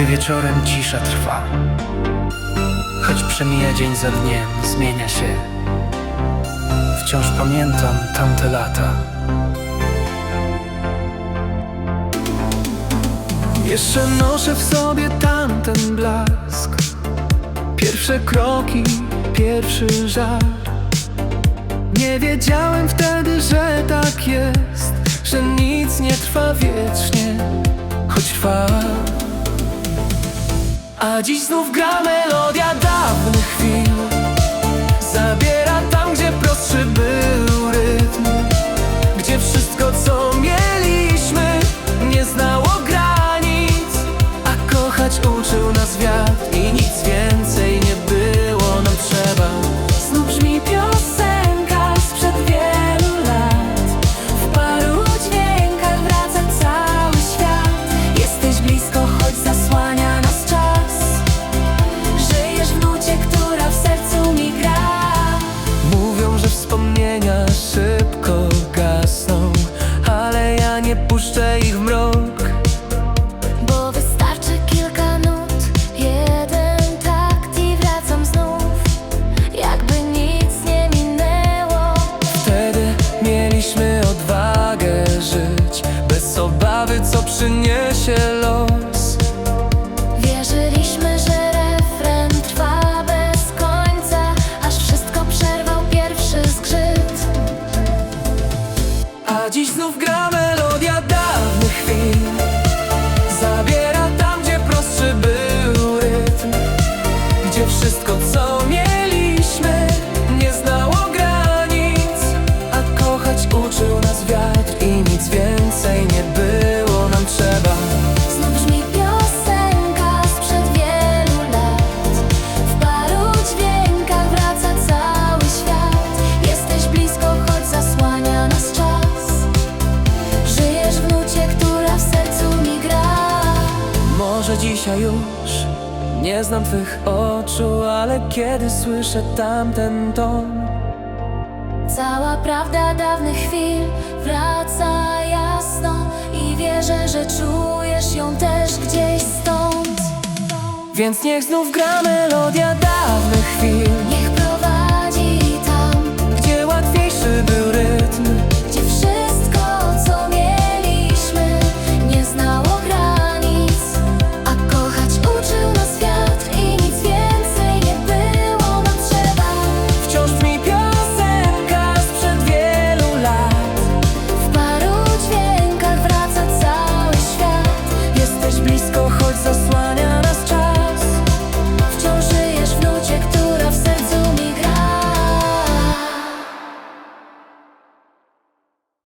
Gdy wieczorem cisza trwa Choć przemija dzień za dniem, zmienia się. Wciąż pamiętam tamte lata. Jeszcze noszę w sobie tamten blask. Pierwsze kroki, pierwszy żar Nie wiedziałem wtedy, że tak jest Że nic nie trwa wiecznie Choć trwa A dziś znów gra melodia dawnych chwil. Zabiera tam, gdzie prostszy był rytm. Gdzie wszystko, co mieliśmy Nie znało granic. A kochać uczył nas wiatr obawy, co przyniesie los. Wierzyliśmy, że refren trwa bez końca Aż wszystko przerwał pierwszy zgrzyt. A dziś znów gra dzisiaj już nie znam twych oczu Ale kiedy słyszę tamten ton Cała prawda dawnych chwil wraca jasno I wierzę, że czujesz ją też gdzieś stąd. Więc niech znów gra melodia dawnych